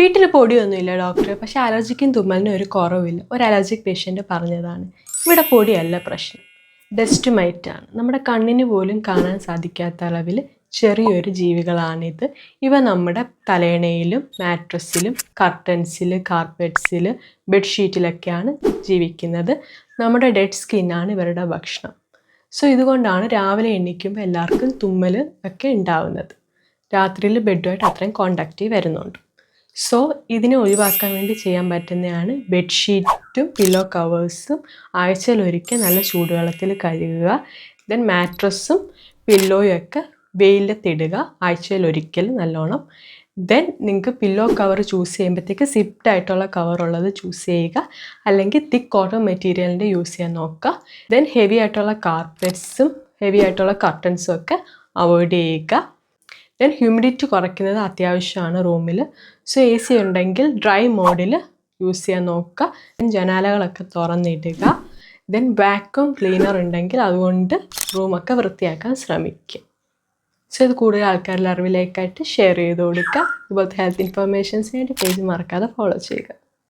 വീട്ടിൽ പൊടിയൊന്നുമില്ല ഡോക്ടർ പക്ഷേ അലർജിക്കും തുമ്മലിനും ഒരു കുറവില്ല. ഒരു അലർജിക് പേഷ്യന്റ് പറഞ്ഞതാണ്. ഇവിടെ പൊടിയല്ല പ്രശ്നം. ഡസ്റ്റ് മൈറ്റാണ് നമ്മുടെ കണ്ണിന് പോലും കാണാൻ സാധിക്കാത്ത അളവിൽ ചെറിയൊരു ജീവികളാണിത്. ഇവ നമ്മുടെ തലേണയിലും മാട്രസിലും കർട്ടൻസിൽ കാർപ്പറ്റ്സിൽ ബെഡ്ഷീറ്റിലൊക്കെയാണ് ജീവിക്കുന്നത്. നമ്മുടെ ഡെഡ് സ്കിന്നാണ് ഇവരുടെ ഭക്ഷണം. സോ ഇതുകൊണ്ടാണ് രാവിലെ എണീക്കുമ്പോൾ എല്ലാവർക്കും തുമ്മൽ ഒക്കെ ഉണ്ടാവുന്നത്. രാത്രിയിൽ ബെഡുമായിട്ട് അത്രയും കോണ്ടാക്റ്റ് വരുന്നുണ്ട്. സോ ഇതിനെ ഒഴിവാക്കാൻ വേണ്ടി ചെയ്യാൻ പറ്റുന്നതാണ് ബെഡ്ഷീറ്റും പില്ലോ കവേഴ്സും ആഴ്ചയിൽ ഒരിക്കൽ നല്ല ചൂടുവെള്ളത്തിൽ കഴുകുക. ദെൻ മാട്രസും പില്ലോയും ഒക്കെ വെയിലത്തിടുക ആഴ്ചയിൽ ഒരിക്കൽ നല്ലോണം. ദെൻ നിങ്ങൾക്ക് പില്ലോ കവർ ചൂസ് ചെയ്യുമ്പോഴത്തേക്ക് സിപ്റ്റ് ആയിട്ടുള്ള കവർ ഉള്ളത് ചൂസ് ചെയ്യുക. അല്ലെങ്കിൽ തിക്ക് കോട്ടൺ മെറ്റീരിയലിന്റെ യൂസ് ചെയ്യാൻ നോക്കുക. ദെൻ ഹെവി ആയിട്ടുള്ള കാർപ്പറ്റ്സും ഹെവി ആയിട്ടുള്ള കർട്ടൻസും ഒക്കെ അവോയ്ഡ് ചെയ്യുക. ദെൻ ഹ്യൂമിഡിറ്റി കുറയ്ക്കുന്നത് അത്യാവശ്യമാണ് റൂമിൽ സോ എ സി ഉണ്ടെങ്കിൽ ഡ്രൈ മോഡിൽ യൂസ് ചെയ്യാൻ നോക്കുക. ജനാലകളൊക്കെ തുറന്നിടുക. ദെൻ വാക്വം ക്ലീനർ ഉണ്ടെങ്കിൽ അതുകൊണ്ട് റൂമൊക്കെ വൃത്തിയാക്കാൻ ശ്രമിക്കുക. സോ ഇത് കൂടുതൽ ആൾക്കാരുടെ അറിവിലേക്കായിട്ട് ഷെയർ ചെയ്ത് കൊടുക്കുക. ഇതുപോലത്തെ ഹെൽത്ത് ഇൻഫർമേഷൻസിനായിട്ട് പേജ് മറക്കാതെ ഫോളോ ചെയ്യുക.